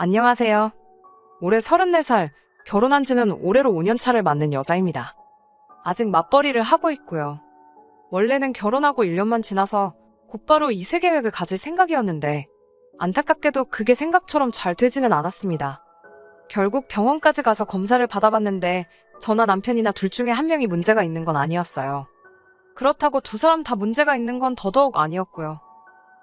안녕하세요. 올해 34살, 결혼한 지는 올해로 5년 차를 맞는 여자입니다. 아직 맞벌이를 하고 있고요. 원래는 결혼하고 1년만 지나서 곧바로 이세 계획을 가질 생각이었는데 안타깝게도 그게 생각처럼 잘 되지는 않았습니다. 결국 병원까지 가서 검사를 받아봤는데 저나 남편이나 둘 중에 한 명이 문제가 있는 건 아니었어요. 그렇다고 두 사람 다 문제가 있는 건 더더욱 아니었고요.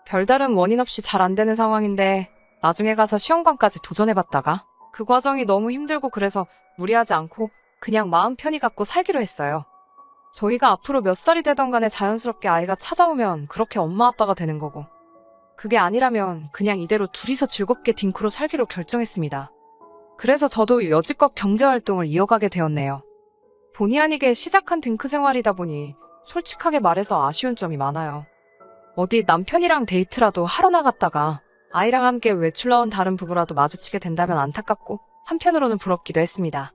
별다른 원인 없이 잘 안 되는 상황인데 나중에 가서 시험관까지 도전해봤다가 그 과정이 너무 힘들고 그래서 무리하지 않고 그냥 마음 편히 갖고 살기로 했어요. 저희가 앞으로 몇 살이 되던 간에 자연스럽게 아이가 찾아오면 그렇게 엄마 아빠가 되는 거고 그게 아니라면 그냥 이대로 둘이서 즐겁게 딩크로 살기로 결정했습니다. 그래서 저도 여지껏 경제활동을 이어가게 되었네요. 본의 아니게 시작한 딩크 생활이다 보니 솔직하게 말해서 아쉬운 점이 많아요. 어디 남편이랑 데이트라도 하러 나갔다가 아이랑 함께 외출 나온 다른 부부라도 마주치게 된다면 안타깝고 한편으로는 부럽기도 했습니다.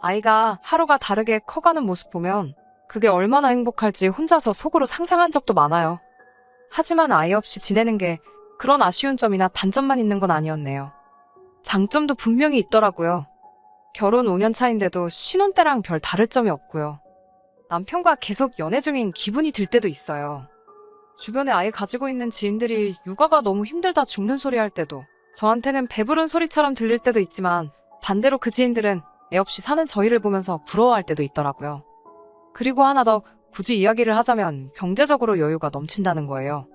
아이가 하루가 다르게 커가는 모습 보면 그게 얼마나 행복할지 혼자서 속으로 상상한 적도 많아요. 하지만 아이 없이 지내는 게 그런 아쉬운 점이나 단점만 있는 건 아니었네요. 장점도 분명히 있더라고요. 결혼 5년 차인데도 신혼 때랑 별 다를 점이 없고요. 남편과 계속 연애 중인 기분이 들 때도 있어요. 주변에 아이 가지고 있는 지인들이 육아가 너무 힘들다 죽는 소리 할 때도 저한테는 배부른 소리처럼 들릴 때도 있지만 반대로 그 지인들은 애 없이 사는 저희를 보면서 부러워할 때도 있더라고요. 그리고 하나 더 굳이 이야기를 하자면 경제적으로 여유가 넘친다는 거예요.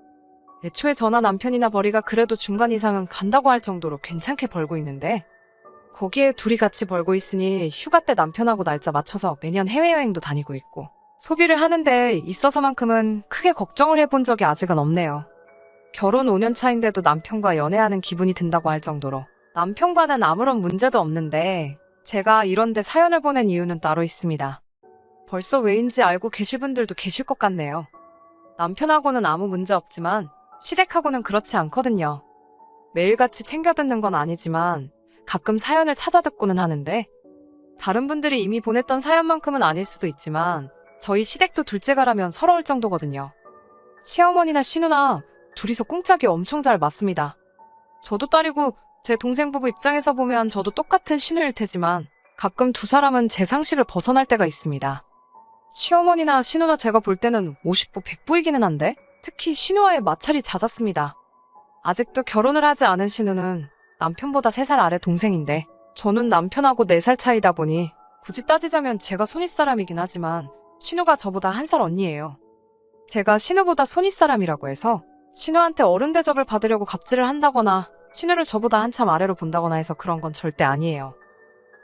애초에 저나 남편이나 벌이가 그래도 중간 이상은 간다고 할 정도로 괜찮게 벌고 있는데 거기에 둘이 같이 벌고 있으니 휴가 때 남편하고 날짜 맞춰서 매년 해외여행도 다니고 있고 소비를 하는데 있어서만큼은 크게 걱정을 해본 적이 아직은 없네요. 결혼 5년 차인데도 남편과 연애하는 기분이 든다고 할 정도로 남편과는 아무런 문제도 없는데 제가 이런데 사연을 보낸 이유는 따로 있습니다. 벌써 왜인지 알고 계실 분들도 계실 것 같네요. 남편하고는 아무 문제 없지만 시댁하고는 그렇지 않거든요. 매일같이 챙겨 듣는 건 아니지만 가끔 사연을 찾아 듣고는 하는데 다른 분들이 이미 보냈던 사연만큼은 아닐 수도 있지만 저희 시댁도 둘째가라면 서러울 정도거든요. 시어머니나 시누나 둘이서 꿍짝이 엄청 잘 맞습니다. 저도 딸이고 제 동생 부부 입장에서 보면 저도 똑같은 신우일 테지만 가끔 두 사람은 제 상식을 벗어날 때가 있습니다. 시어머니나 신우나 제가 볼 때는 50보 100보이기는 한데 특히 신우와의 마찰이 잦았습니다. 아직도 결혼을 하지 않은 신우는 남편보다 3살 아래 동생인데 저는 남편하고 4살 차이다 보니 굳이 따지자면 제가 손윗사람이긴 하지만 신우가 저보다 한 살 언니예요. 제가 신우보다 손윗사람이라고 해서 신우한테 어른 대접을 받으려고 갑질을 한다거나 신우를 저보다 한참 아래로 본다거나 해서 그런 건 절대 아니에요.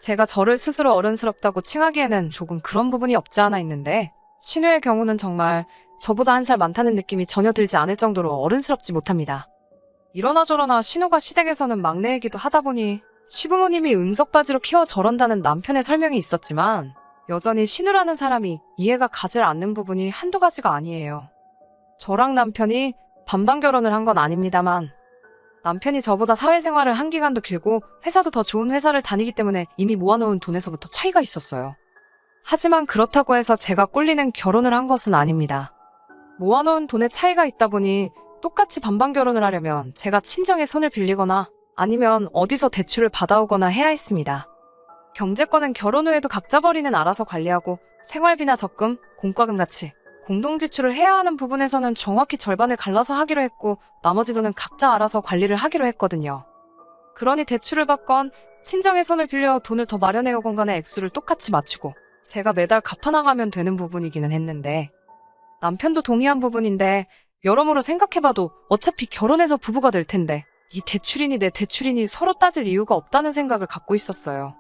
제가 저를 스스로 어른스럽다고 칭하기에는 조금 그런 부분이 없지 않아 있는데 신우의 경우는 정말 저보다 한 살 많다는 느낌이 전혀 들지 않을 정도로 어른스럽지 못합니다. 이러나 저러나 신우가 시댁에서는 막내이기도 하다 보니 시부모님이 응석바지로 키워 저런다는 남편의 설명이 있었지만 여전히 신우라는 사람이 이해가 가질 않는 부분이 한두 가지가 아니에요. 저랑 남편이 반반 결혼을 한 건 아닙니다만 남편이 저보다 사회생활을 한 기간도 길고 회사도 더 좋은 회사를 다니기 때문에 이미 모아놓은 돈에서부터 차이가 있었어요. 하지만 그렇다고 해서 제가 꼴리는 결혼을 한 것은 아닙니다. 모아놓은 돈에 차이가 있다 보니 똑같이 반반 결혼을 하려면 제가 친정에 손을 빌리거나 아니면 어디서 대출을 받아오거나 해야 했습니다. 경제권은 결혼 후에도 각자 벌이는 알아서 관리하고 생활비나 적금, 공과금 같이 공동 지출을 해야 하는 부분에서는 정확히 절반을 갈라서 하기로 했고 나머지 돈은 각자 알아서 관리를 하기로 했거든요. 그러니 대출을 받건 친정의 손을 빌려 돈을 더 마련해 오건 간에 액수를 똑같이 맞추고 제가 매달 갚아나가면 되는 부분이기는 했는데 남편도 동의한 부분인데 여러모로 생각해봐도 어차피 결혼해서 부부가 될 텐데 이 대출이니 내 대출이니 서로 따질 이유가 없다는 생각을 갖고 있었어요.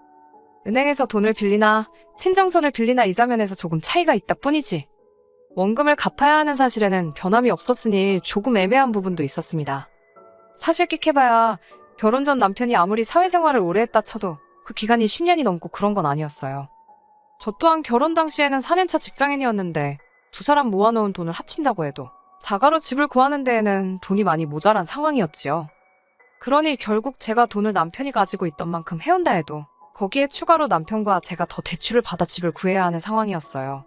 은행에서 돈을 빌리나 친정손을 빌리나 이자 면에서 조금 차이가 있다 뿐이지. 원금을 갚아야 하는 사실에는 변함이 없었으니 조금 애매한 부분도 있었습니다. 사실 끽해봐야 결혼 전 남편이 아무리 사회생활을 오래 했다 쳐도 그 기간이 10년이 넘고 그런 건 아니었어요. 저 또한 결혼 당시에는 4년차 직장인이었는데 두 사람 모아놓은 돈을 합친다고 해도 자가로 집을 구하는 데에는 돈이 많이 모자란 상황이었지요. 그러니 결국 제가 돈을 남편이 가지고 있던 만큼 해온다 해도 거기에 추가로 남편과 제가 더 대출을 받아 집을 구해야 하는 상황이었어요.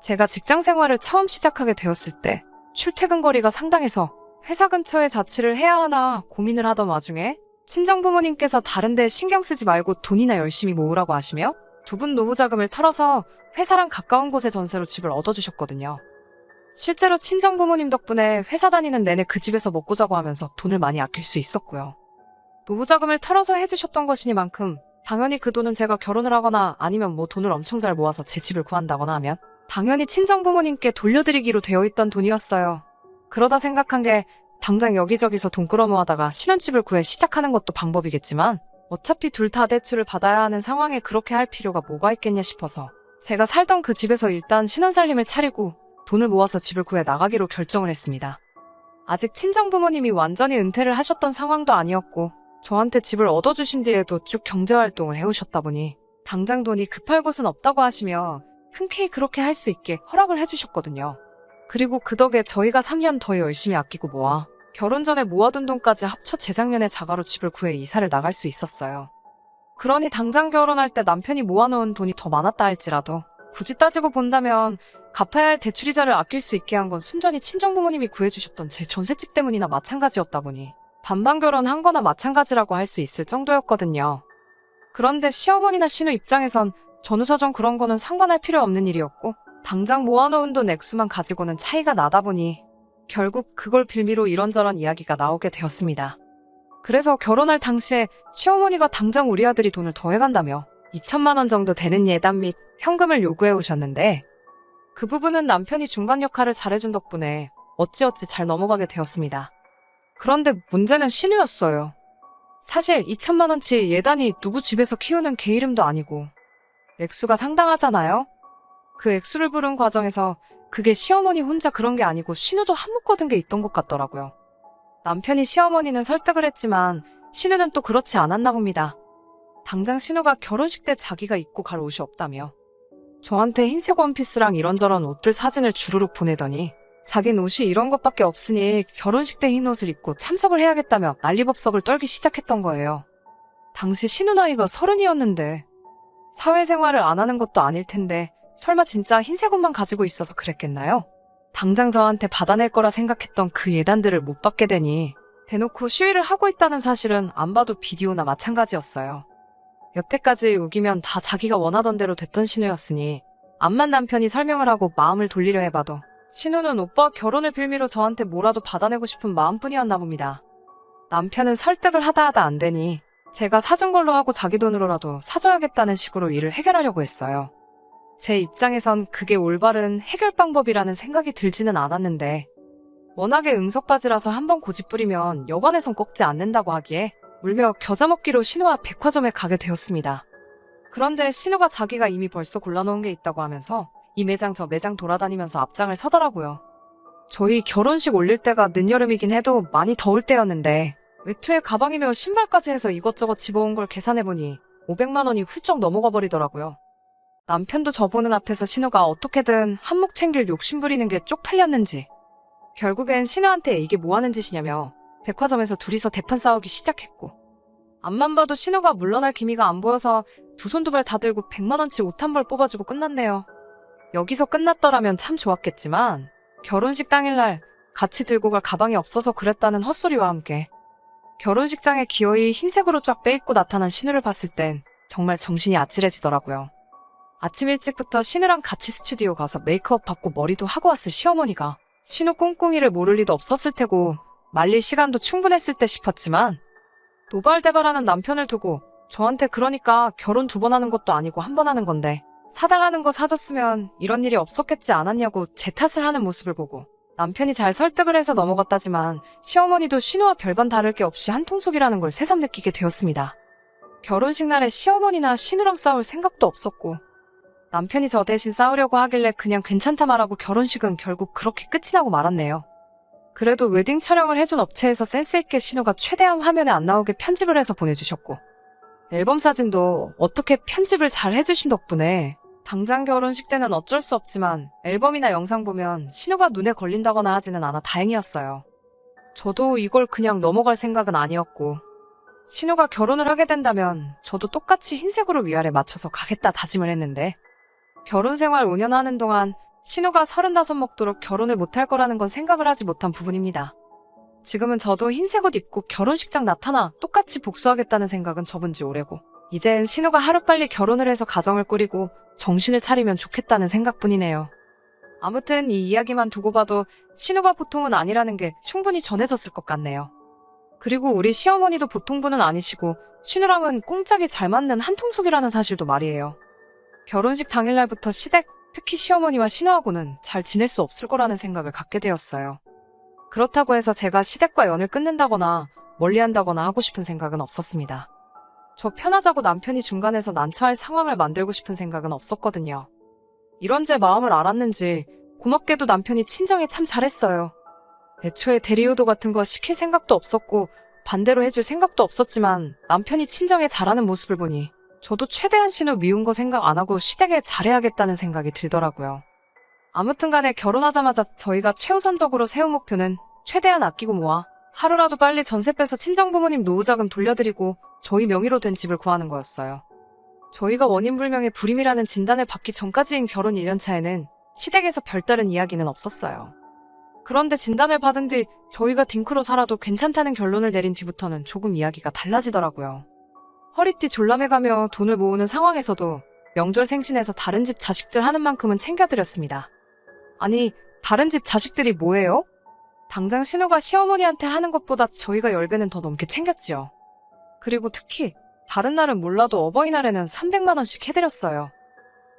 제가 직장 생활을 처음 시작하게 되었을 때 출퇴근 거리가 상당해서 회사 근처에 자취를 해야 하나 고민을 하던 와중에 친정 부모님께서 다른 데 신경 쓰지 말고 돈이나 열심히 모으라고 하시며 두 분 노후 자금을 털어서 회사랑 가까운 곳에 전세로 집을 얻어주셨거든요. 실제로 친정 부모님 덕분에 회사 다니는 내내 그 집에서 먹고 자고 하면서 돈을 많이 아낄 수 있었고요. 노후 자금을 털어서 해주셨던 것이니만큼 당연히 그 돈은 제가 결혼을 하거나 아니면 뭐 돈을 엄청 잘 모아서 제 집을 구한다거나 하면 당연히 친정 부모님께 돌려드리기로 되어 있던 돈이었어요. 그러다 생각한 게 당장 여기저기서 돈 끌어모아다가 신혼집을 구해 시작하는 것도 방법이겠지만 어차피 둘 다 대출을 받아야 하는 상황에 그렇게 할 필요가 뭐가 있겠냐 싶어서 제가 살던 그 집에서 일단 신혼살림을 차리고 돈을 모아서 집을 구해 나가기로 결정을 했습니다. 아직 친정 부모님이 완전히 은퇴를 하셨던 상황도 아니었고 저한테 집을 얻어주신 뒤에도 쭉 경제활동을 해오셨다 보니 당장 돈이 급할 곳은 없다고 하시며 흔쾌히 그렇게 할 수 있게 허락을 해주셨거든요. 그리고 그 덕에 저희가 3년 더 열심히 아끼고 모아 결혼 전에 모아둔 돈까지 합쳐 재작년에 자가로 집을 구해 이사를 나갈 수 있었어요. 그러니 당장 결혼할 때 남편이 모아놓은 돈이 더 많았다 할지라도 굳이 따지고 본다면 갚아야 할 대출이자를 아낄 수 있게 한 건 순전히 친정부모님이 구해주셨던 제 전셋집 때문이나 마찬가지였다 보니 반반 결혼한 거나 마찬가지라고 할 수 있을 정도였거든요. 그런데 시어머니나 신우 입장에선 전후사정 그런 거는 상관할 필요 없는 일이었고 당장 모아놓은 돈 액수만 가지고는 차이가 나다 보니 결국 그걸 빌미로 이런저런 이야기가 나오게 되었습니다. 그래서 결혼할 당시에 시어머니가 당장 우리 아들이 돈을 더해간다며 2천만 원 정도 되는 예단 및 현금을 요구해 오셨는데 그 부분은 남편이 중간 역할을 잘해준 덕분에 어찌어찌 잘 넘어가게 되었습니다. 그런데 문제는 신우였어요. 사실 2천만 원치 예단이 누구 집에서 키우는 개 이름도 아니고 액수가 상당하잖아요? 그 액수를 부른 과정에서 그게 시어머니 혼자 그런 게 아니고 신우도 한묶어둔 게 있던 것 같더라고요. 남편이 시어머니는 설득을 했지만 신우는 또 그렇지 않았나 봅니다. 당장 신우가 결혼식 때 자기가 입고 갈 옷이 없다며 저한테 흰색 원피스랑 이런저런 옷들 사진을 주르륵 보내더니 자긴 옷이 이런 것밖에 없으니 결혼식 때 흰 옷을 입고 참석을 해야겠다며 난리법석을 떨기 시작했던 거예요. 당시 신우 나이가 서른이었는데 사회생활을 안 하는 것도 아닐 텐데 설마 진짜 흰색 옷만 가지고 있어서 그랬겠나요? 당장 저한테 받아낼 거라 생각했던 그 예단들을 못 받게 되니 대놓고 시위를 하고 있다는 사실은 안 봐도 비디오나 마찬가지였어요. 여태까지 우기면 다 자기가 원하던 대로 됐던 신우였으니 암만 남편이 설명을 하고 마음을 돌리려 해봐도 신우는 오빠 결혼을 빌미로 저한테 뭐라도 받아내고 싶은 마음뿐이었나 봅니다. 남편은 설득을 하다 하다 안 되니 제가 사준 걸로 하고 자기 돈으로라도 사줘야겠다는 식으로 일을 해결하려고 했어요. 제 입장에선 그게 올바른 해결 방법이라는 생각이 들지는 않았는데 워낙에 응석바지라서 한번 고집 부리면 여관에선 꺾지 않는다고 하기에 울며 겨자 먹기로 신우와 백화점에 가게 되었습니다. 그런데 신우가 자기가 이미 벌써 골라놓은 게 있다고 하면서 이 매장 저 매장 돌아다니면서 앞장을 서더라고요. 저희 결혼식 올릴 때가 늦여름이긴 해도 많이 더울 때였는데 외투에 가방이며 신발까지 해서 이것저것 집어온 걸 계산해보니 500만 원이 훌쩍 넘어가 버리더라고요. 남편도 저보는 앞에서 신우가 어떻게든 한몫 챙길 욕심 부리는 게 쪽팔렸는지 결국엔 신우한테 이게 뭐 하는 짓이냐며 백화점에서 둘이서 대판 싸우기 시작했고 앞만 봐도 신우가 물러날 기미가 안 보여서 두 손 두 발 다 들고 100만 원치 옷 한 벌 뽑아주고 끝났네요. 여기서 끝났더라면 참 좋았겠지만 결혼식 당일날 같이 들고 갈 가방이 없어서 그랬다는 헛소리와 함께 결혼식장에 기어이 흰색으로 쫙 빼입고 나타난 신우를 봤을 땐 정말 정신이 아찔해지더라고요. 아침 일찍부터 신우랑 같이 스튜디오 가서 메이크업 받고 머리도 하고 왔을 시어머니가 신우 꿍꿍이를 모를 리도 없었을 테고 말릴 시간도 충분했을 때 싶었지만 노발대발하는 남편을 두고 저한테 그러니까 결혼 두 번 하는 것도 아니고 한 번 하는 건데 사달라는 거 사줬으면 이런 일이 없었겠지 않았냐고 제 탓을 하는 모습을 보고 남편이 잘 설득을 해서 넘어갔다지만 시어머니도 신우와 별반 다를 게 없이 한통속이라는 걸 새삼 느끼게 되었습니다. 결혼식 날에 시어머니나 신우랑 싸울 생각도 없었고 남편이 저 대신 싸우려고 하길래 그냥 괜찮다 말하고 결혼식은 결국 그렇게 끝이 나고 말았네요. 그래도 웨딩 촬영을 해준 업체에서 센스있게 신우가 최대한 화면에 안 나오게 편집을 해서 보내주셨고 앨범 사진도 어떻게 편집을 잘 해주신 덕분에 당장 결혼식 때는 어쩔 수 없지만 앨범이나 영상 보면 신우가 눈에 걸린다거나 하지는 않아 다행이었어요. 저도 이걸 그냥 넘어갈 생각은 아니었고 신우가 결혼을 하게 된다면 저도 똑같이 흰색으로 위아래 맞춰서 가겠다 다짐을 했는데 결혼 생활 5년 하는 동안 신우가 35 먹도록 결혼을 못할 거라는 건 생각을 하지 못한 부분입니다. 지금은 저도 흰색 옷 입고 결혼식장 나타나 똑같이 복수하겠다는 생각은 접은 지 오래고, 이젠 신우가 하루빨리 결혼을 해서 가정을 꾸리고 정신을 차리면 좋겠다는 생각뿐이네요. 아무튼 이 이야기만 두고 봐도 신우가 보통은 아니라는 게 충분히 전해졌을 것 같네요. 그리고 우리 시어머니도 보통 분은 아니시고 신우랑은 꽁짝이 잘 맞는 한통속이라는 사실도 말이에요. 결혼식 당일날부터 시댁, 특히 시어머니와 신우하고는 잘 지낼 수 없을 거라는 생각을 갖게 되었어요. 그렇다고 해서 제가 시댁과 연을 끊는다거나 멀리한다거나 하고 싶은 생각은 없었습니다. 저 편하자고 남편이 중간에서 난처할 상황을 만들고 싶은 생각은 없었거든요. 이런 제 마음을 알았는지 고맙게도 남편이 친정에 참 잘했어요. 애초에 대리효도 같은 거 시킬 생각도 없었고 반대로 해줄 생각도 없었지만 남편이 친정에 잘하는 모습을 보니 저도 최대한 신우 미운 거 생각 안 하고 시댁에 잘해야겠다는 생각이 들더라고요. 아무튼 간에 결혼하자마자 저희가 최우선적으로 세운 목표는 최대한 아끼고 모아 하루라도 빨리 전세 빼서 친정 부모님 노후 자금 돌려드리고 저희 명의로 된 집을 구하는 거였어요. 저희가 원인불명의 불임이라는 진단을 받기 전까지인 결혼 1년 차에는 시댁에서 별다른 이야기는 없었어요. 그런데 진단을 받은 뒤 저희가 딩크로 살아도 괜찮다는 결론을 내린 뒤부터는 조금 이야기가 달라지더라고요. 허리띠 졸라매가며 돈을 모으는 상황에서도 명절 생신에서 다른 집 자식들 하는 만큼은 챙겨드렸습니다. 아니, 다른 집 자식들이 뭐예요? 당장 신우가 시어머니한테 하는 것보다 저희가 10배는 더 넘게 챙겼지요. 그리고 특히 다른 날은 몰라도 어버이날에는 300만 원씩 해드렸어요.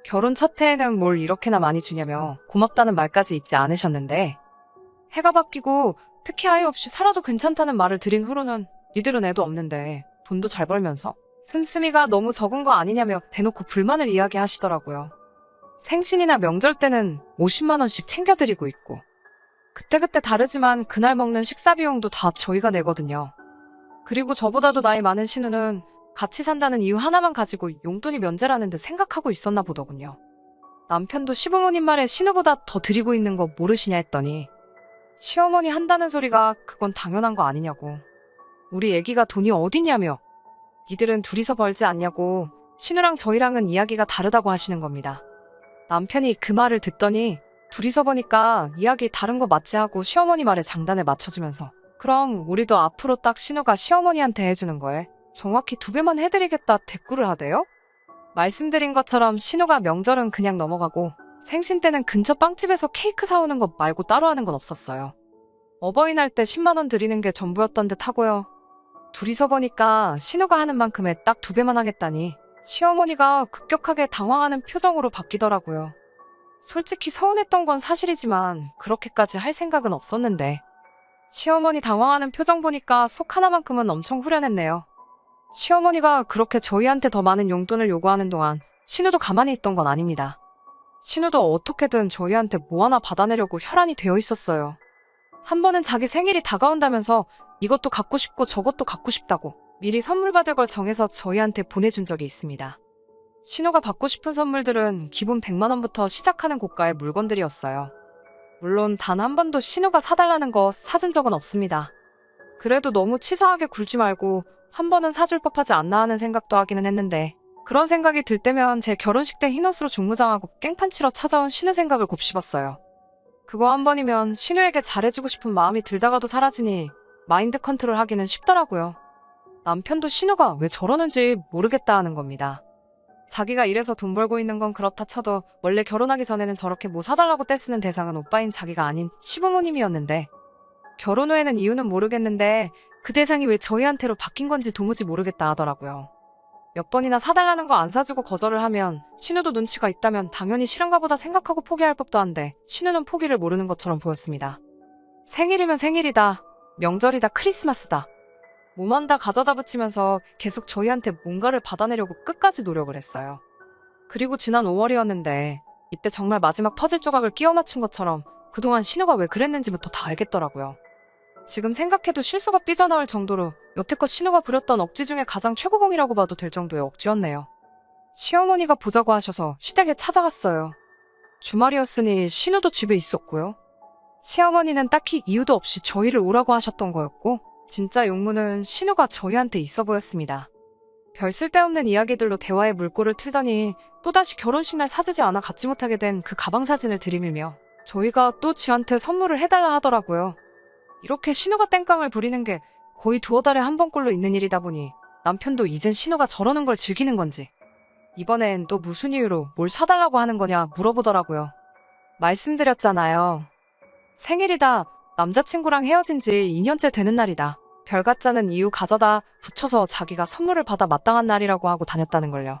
결혼 첫 해에는 뭘 이렇게나 많이 주냐며 고맙다는 말까지 잊지 않으셨는데 해가 바뀌고 특히 아이 없이 살아도 괜찮다는 말을 드린 후로는 니들은 애도 없는데 돈도 잘 벌면서 씀씀이가 너무 적은 거 아니냐며 대놓고 불만을 이야기하시더라고요. 생신이나 명절 때는 50만 원씩 챙겨드리고 있고 그때그때 다르지만 그날 먹는 식사 비용도 다 저희가 내거든요. 그리고 저보다도 나이 많은 신우는 같이 산다는 이유 하나만 가지고 용돈이 면제라는 듯 생각하고 있었나 보더군요. 남편도 시부모님 말에 신우보다 더 드리고 있는 거 모르시냐 했더니 시어머니 한다는 소리가 그건 당연한 거 아니냐고. 우리 애기가 돈이 어딨냐며. 니들은 둘이서 벌지 않냐고 신우랑 저희랑은 이야기가 다르다고 하시는 겁니다. 남편이 그 말을 듣더니 둘이서 보니까 이야기 다른 거 맞지 하고 시어머니 말에 장단을 맞춰주면서 그럼 우리도 앞으로 딱 신우가 시어머니한테 해주는 거에 정확히 두 배만 해드리겠다 대꾸를 하대요? 말씀드린 것처럼 신우가 명절은 그냥 넘어가고 생신 때는 근처 빵집에서 케이크 사오는 것 말고 따로 하는 건 없었어요. 어버이날 때 10만 원 드리는 게 전부였던 듯 하고요. 둘이서 보니까 신우가 하는 만큼에 딱 두 배만 하겠다니 시어머니가 급격하게 당황하는 표정으로 바뀌더라고요. 솔직히 서운했던 건 사실이지만 그렇게까지 할 생각은 없었는데 시어머니 당황하는 표정 보니까 속 하나만큼은 엄청 후련했네요. 시어머니가 그렇게 저희한테 더 많은 용돈을 요구하는 동안 신우도 가만히 있던 건 아닙니다. 신우도 어떻게든 저희한테 뭐 하나 받아내려고 혈안이 되어 있었어요. 한 번은 자기 생일이 다가온다면서 이것도 갖고 싶고 저것도 갖고 싶다고 미리 선물 받을 걸 정해서 저희한테 보내준 적이 있습니다. 신우가 받고 싶은 선물들은 기본 100만 원부터 시작하는 고가의 물건들이었어요. 물론 단 한 번도 신우가 사달라는 거 사준 적은 없습니다. 그래도 너무 치사하게 굴지 말고 한 번은 사줄 법하지 않나 하는 생각도 하기는 했는데 그런 생각이 들 때면 제 결혼식 때 흰옷으로 중무장하고 깽판 치러 찾아온 신우 생각을 곱씹었어요. 그거 한 번이면 신우에게 잘해주고 싶은 마음이 들다가도 사라지니 마인드 컨트롤 하기는 쉽더라고요. 남편도 신우가 왜 저러는지 모르겠다 하는 겁니다. 자기가 이래서 돈 벌고 있는 건 그렇다 쳐도 원래 결혼하기 전에는 저렇게 뭐 사달라고 떼쓰는 대상은 오빠인 자기가 아닌 시부모님이었는데 결혼 후에는 이유는 모르겠는데 그 대상이 왜 저희한테로 바뀐 건지 도무지 모르겠다 하더라고요. 몇 번이나 사달라는 거 안 사주고 거절을 하면 신우도 눈치가 있다면 당연히 싫은가 보다 생각하고 포기할 법도 한데 신우는 포기를 모르는 것처럼 보였습니다. 생일이면 생일이다. 명절이다. 크리스마스다. 몸만 다 가져다 붙이면서 계속 저희한테 뭔가를 받아내려고 끝까지 노력을 했어요. 그리고 지난 5월이었는데 이때 정말 마지막 퍼즐 조각을 끼워 맞춘 것처럼 그동안 신우가 왜 그랬는지부터 다 알겠더라고요. 지금 생각해도 실수가 삐져나올 정도로 여태껏 신우가 부렸던 억지 중에 가장 최고봉이라고 봐도 될 정도의 억지였네요. 시어머니가 보자고 하셔서 시댁에 찾아갔어요. 주말이었으니 신우도 집에 있었고요. 시어머니는 딱히 이유도 없이 저희를 오라고 하셨던 거였고 진짜 용무는 신우가 저희한테 있어 보였습니다. 별 쓸데없는 이야기들로 대화의 물꼬를 틀더니 또다시 결혼식 날 사주지 않아 갖지 못하게 된 그 가방 사진을 들이밀며 저희가 또 쥐한테 선물을 해달라 하더라고요. 이렇게 신우가 땡깡을 부리는 게 거의 두어 달에 한 번꼴로 있는 일이다 보니 남편도 이젠 신우가 저러는 걸 즐기는 건지 이번엔 또 무슨 이유로 뭘 사달라고 하는 거냐 물어보더라고요. 말씀드렸잖아요. 생일이다. 남자친구랑 헤어진 지 2년째 되는 날이다. 별 같자는 이유 가져다 붙여서 자기가 선물을 받아 마땅한 날이라고 하고 다녔다는 걸요.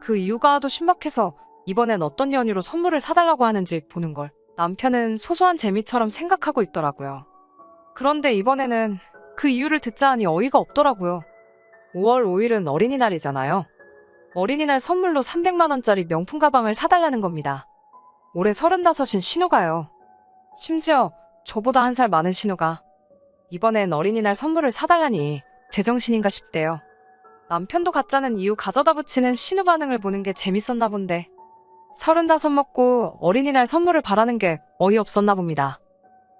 그 이유가 도 신박해서 이번엔 어떤 연유로 선물을 사달라고 하는지 보는 걸 남편은 소소한 재미처럼 생각하고 있더라고요. 그런데 이번에는 그 이유를 듣자 하니 어이가 없더라고요. 5월 5일은 어린이날이잖아요. 어린이날 선물로 300만원짜리 명품 가방을 사달라는 겁니다. 올해 35인 신우가요. 심지어 저보다 한 살 많은 신우가 이번엔 어린이날 선물을 사달라니 제정신인가 싶대요. 남편도 가짜는 이유 가져다 붙이는 신우 반응을 보는 게 재밌었나 본데 서른다섯 먹고 어린이날 선물을 바라는 게 어이없었나 봅니다.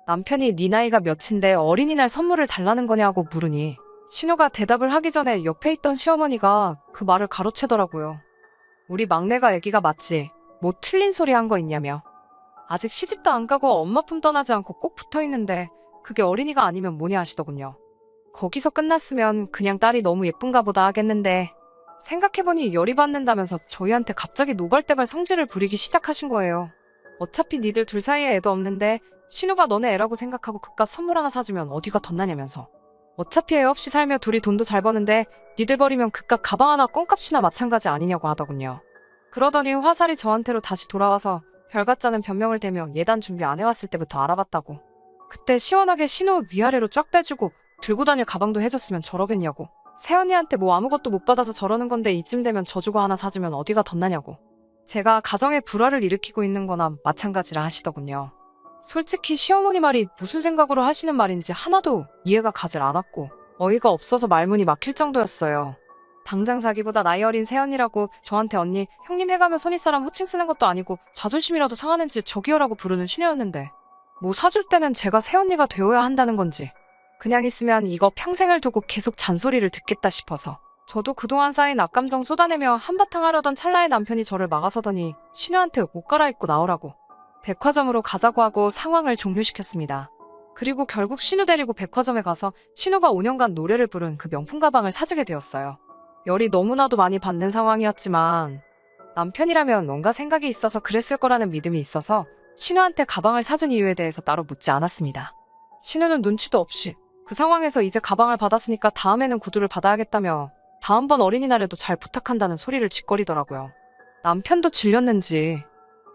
남편이 네 나이가 몇인데 어린이날 선물을 달라는 거냐고 물으니 신우가 대답을 하기 전에 옆에 있던 시어머니가 그 말을 가로채더라고요. 우리 막내가 애기가 맞지? 뭐 틀린 소리 한 거 있냐며. 아직 시집도 안 가고 엄마 품 떠나지 않고 꼭 붙어 있는데 그게 어린이가 아니면 뭐냐 하시더군요. 거기서 끝났으면 그냥 딸이 너무 예쁜가 보다 하겠는데 생각해보니 열이 받는다면서 저희한테 갑자기 노발대발 성질을 부리기 시작하신 거예요. 어차피 니들 둘 사이에 애도 없는데 신우가 너네 애라고 생각하고 그깟 선물 하나 사주면 어디가 덧나냐면서 어차피 애 없이 살며 둘이 돈도 잘 버는데 니들 버리면 그깟 가방 하나 껌값이나 마찬가지 아니냐고 하더군요. 그러더니 화살이 저한테로 다시 돌아와서 별같자는 변명을 대며 예단 준비 안 해왔을 때부터 알아봤다고. 그때 시원하게 신호 위아래로 쫙 빼주고 들고 다닐 가방도 해줬으면 저러겠냐고. 새언니한테 뭐 아무것도 못 받아서 저러는 건데 이쯤 되면 져주고 하나 사주면 어디가 덧나냐고. 제가 가정에 불화를 일으키고 있는 거나 마찬가지라 하시더군요. 솔직히 시어머니 말이 무슨 생각으로 하시는 말인지 하나도 이해가 가질 않았고 어이가 없어서 말문이 막힐 정도였어요. 당장 자기보다 나이 어린 새언니라고 저한테 언니, 형님 해가며 손윗사람 호칭 쓰는 것도 아니고 자존심이라도 상하는지 저기요라고 부르는 신우였는데 뭐 사줄 때는 제가 새언니가 되어야 한다는 건지 그냥 있으면 이거 평생을 두고 계속 잔소리를 듣겠다 싶어서 저도 그동안 쌓인 악감정 쏟아내며 한바탕 하려던 찰나에 남편이 저를 막아서더니 신우한테 옷 갈아입고 나오라고 백화점으로 가자고 하고 상황을 종료시켰습니다. 그리고 결국 신우 데리고 백화점에 가서 신우가 5년간 노래를 부른 그 명품 가방을 사주게 되었어요. 열이 너무나도 많이 받는 상황이었지만 남편이라면 뭔가 생각이 있어서 그랬을 거라는 믿음이 있어서 신우한테 가방을 사준 이유에 대해서 따로 묻지 않았습니다. 신우는 눈치도 없이 그 상황에서 이제 가방을 받았으니까 다음에는 구두를 받아야겠다며 다음번 어린이날에도 잘 부탁한다는 소리를 짓거리더라고요. 남편도 질렸는지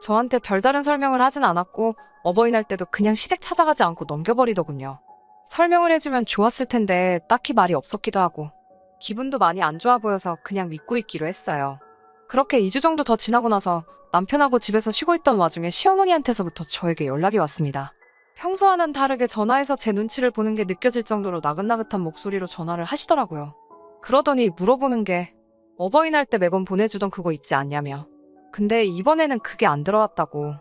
저한테 별다른 설명을 하진 않았고 어버이날 때도 그냥 시댁 찾아가지 않고 넘겨버리더군요. 설명을 해주면 좋았을 텐데 딱히 말이 없었기도 하고 기분도 많이 안 좋아 보여서 그냥 믿고 있기로 했어요. 그렇게 2주 정도 더 지나고 나서 남편하고 집에서 쉬고 있던 와중에 시어머니한테서부터 저에게 연락이 왔습니다. 평소와는 다르게 전화해서 제 눈치를 보는 게 느껴질 정도로 나긋나긋한 목소리로 전화를 하시더라고요. 그러더니 물어보는 게 어버이날 때 매번 보내주던 그거 있지 않냐며. 근데 이번에는 그게 안 들어왔다고.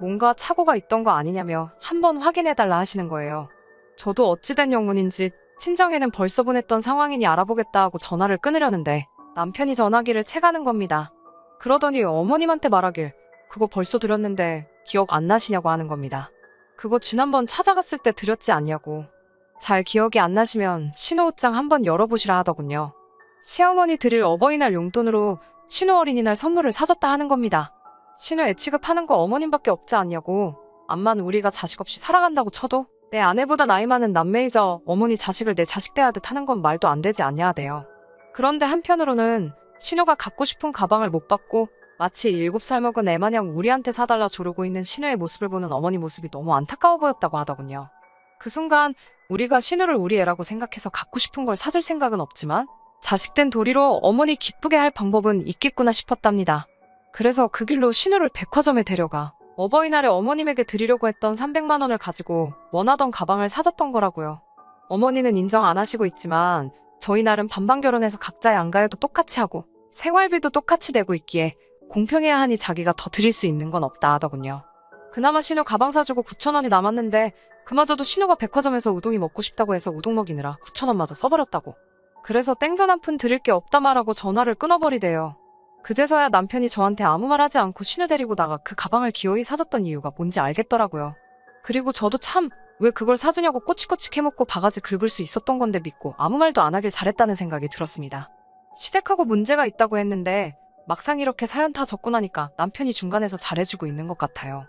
뭔가 착오가 있던 거 아니냐며 한번 확인해달라 하시는 거예요. 저도 어찌된 영문인지 친정에는 벌써 보냈던 상황이니 알아보겠다 하고 전화를 끊으려는데 남편이 전화기를 채가는 겁니다. 그러더니 어머님한테 말하길 그거 벌써 드렸는데 기억 안 나시냐고 하는 겁니다. 그거 지난번 찾아갔을 때 드렸지 않냐고. 잘 기억이 안 나시면 신호 옷장 한번 열어보시라 하더군요. 시어머니 드릴 어버이날 용돈으로 신호 어린이날 선물을 사줬다 하는 겁니다. 신호 애 취급하는 거 어머님밖에 없지 않냐고. 암만 우리가 자식 없이 살아간다고 쳐도 내 아내보다 나이 많은 남매이자 어머니 자식을 내 자식 대하듯 하는 건 말도 안 되지 않냐 하대요. 그런데 한편으로는 신호가 갖고 싶은 가방을 못 받고 마치 7살 먹은 애 마냥 우리한테 사달라 조르고 있는 신우의 모습을 보는 어머니 모습이 너무 안타까워 보였다고 하더군요. 그 순간 우리가 신우를 우리 애라고 생각해서 갖고 싶은 걸 사줄 생각은 없지만 자식된 도리로 어머니 기쁘게 할 방법은 있겠구나 싶었답니다. 그래서 그 길로 신우를 백화점에 데려가 어버이날에 어머님에게 드리려고 했던 300만 원을 가지고 원하던 가방을 사줬던 거라고요. 어머니는 인정 안 하시고 있지만 저희 날은 반반 결혼해서 각자의 안가에도 똑같이 하고 생활비도 똑같이 내고 있기에 공평해야 하니 자기가 더 드릴 수 있는 건 없다 하더군요. 그나마 신우 가방 사주고 9천 원이 남았는데 그마저도 신우가 백화점에서 우동이 먹고 싶다고 해서 우동 먹이느라 9천 원마저 써버렸다고. 그래서 땡전 한 푼 드릴 게 없다 말하고 전화를 끊어버리대요. 그제서야 남편이 저한테 아무 말 하지 않고 신우 데리고 나가 그 가방을 기어이 사줬던 이유가 뭔지 알겠더라고요. 그리고 저도 참 왜 그걸 사주냐고 꼬치꼬치 캐묻고 바가지 긁을 수 있었던 건데 믿고 아무 말도 안 하길 잘했다는 생각이 들었습니다. 시댁하고 문제가 있다고 했는데 막상 이렇게 사연 다 적고 나니까 남편이 중간에서 잘해주고 있는 것 같아요.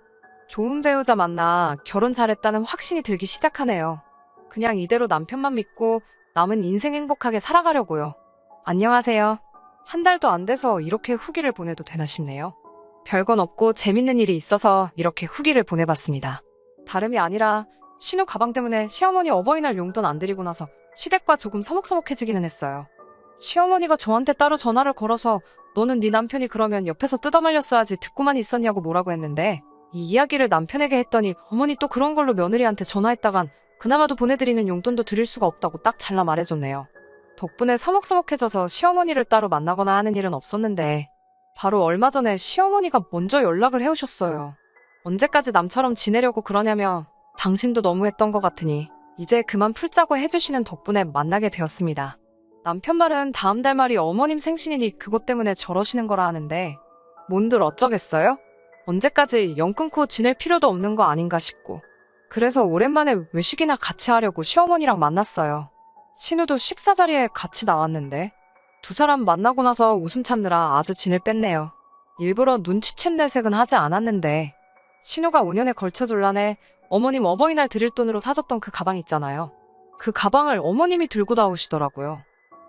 좋은 배우자 만나 결혼 잘했다는 확신이 들기 시작하네요. 그냥 이대로 남편만 믿고 남은 인생 행복하게 살아가려고요. 안녕하세요. 한 달도 안 돼서 이렇게 후기를 보내도 되나 싶네요. 별건 없고 재밌는 일이 있어서 이렇게 후기를 보내봤습니다. 다름이 아니라 신우 가방 때문에 시어머니 어버이날 용돈 안 드리고 나서 시댁과 조금 서먹서먹해지기는 했어요. 시어머니가 저한테 따로 전화를 걸어서 너는 네 남편이 그러면 옆에서 뜯어말렸어야지 듣고만 있었냐고 뭐라고 했는데 이 이야기를 남편에게 했더니 어머니 또 그런 걸로 며느리한테 전화했다간 그나마도 보내드리는 용돈도 드릴 수가 없다고 딱 잘라 말해줬네요. 덕분에 서먹서먹해져서 시어머니를 따로 만나거나 하는 일은 없었는데 바로 얼마 전에 시어머니가 먼저 연락을 해오셨어요. 언제까지 남처럼 지내려고 그러냐며 당신도 너무했던 것 같으니 이제 그만 풀자고 해주시는 덕분에 만나게 되었습니다. 남편 말은 다음 달 말이 어머님 생신이니 그것 때문에 저러시는 거라 하는데 뭔들 어쩌겠어요? 언제까지 영 끊고 지낼 필요도 없는 거 아닌가 싶고 그래서 오랜만에 외식이나 같이 하려고 시어머니랑 만났어요. 신우도 식사 자리에 같이 나왔는데 두 사람 만나고 나서 웃음 참느라 아주 진을 뺐네요. 일부러 눈치챈 내색은 하지 않았는데 신우가 5년에 걸쳐 졸라내 어머님 어버이날 드릴 돈으로 사줬던 그 가방 있잖아요. 그 가방을 어머님이 들고 나오시더라고요.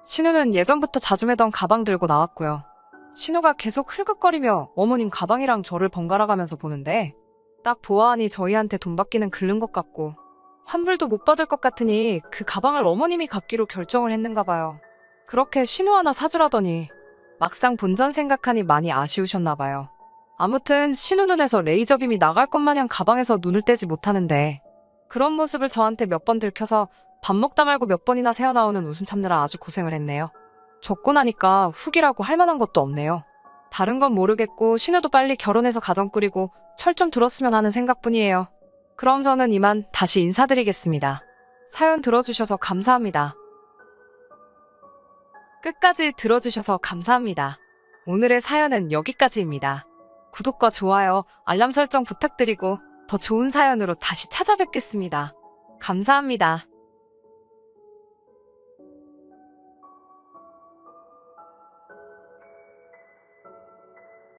신우는 예전부터 자주 매던 가방 들고 나왔고요. 신우가 계속 흘긋거리며 어머님 가방이랑 저를 번갈아 가면서 보는데 딱 보아하니 저희한테 돈 받기는 글른 것 같고 환불도 못 받을 것 같으니 그 가방을 어머님이 갖기로 결정을 했는가 봐요. 그렇게 신우 하나 사주라더니 막상 본전 생각하니 많이 아쉬우셨나 봐요. 아무튼 신우 눈에서 레이저빔이 나갈 것 마냥 가방에서 눈을 떼지 못하는데 그런 모습을 저한테 몇 번 들켜서 밥 먹다 말고 몇 번이나 새어나오는 웃음 참느라 아주 고생을 했네요. 적고 나니까 후기라고 할 만한 것도 없네요. 다른 건 모르겠고 신우도 빨리 결혼해서 가정 꾸리고 철 좀 들었으면 하는 생각뿐이에요. 그럼 저는 이만 다시 인사드리겠습니다. 사연 들어주셔서 감사합니다. 끝까지 들어주셔서 감사합니다. 오늘의 사연은 여기까지입니다. 구독과 좋아요, 알람 설정 부탁드리고 더 좋은 사연으로 다시 찾아뵙겠습니다. 감사합니다.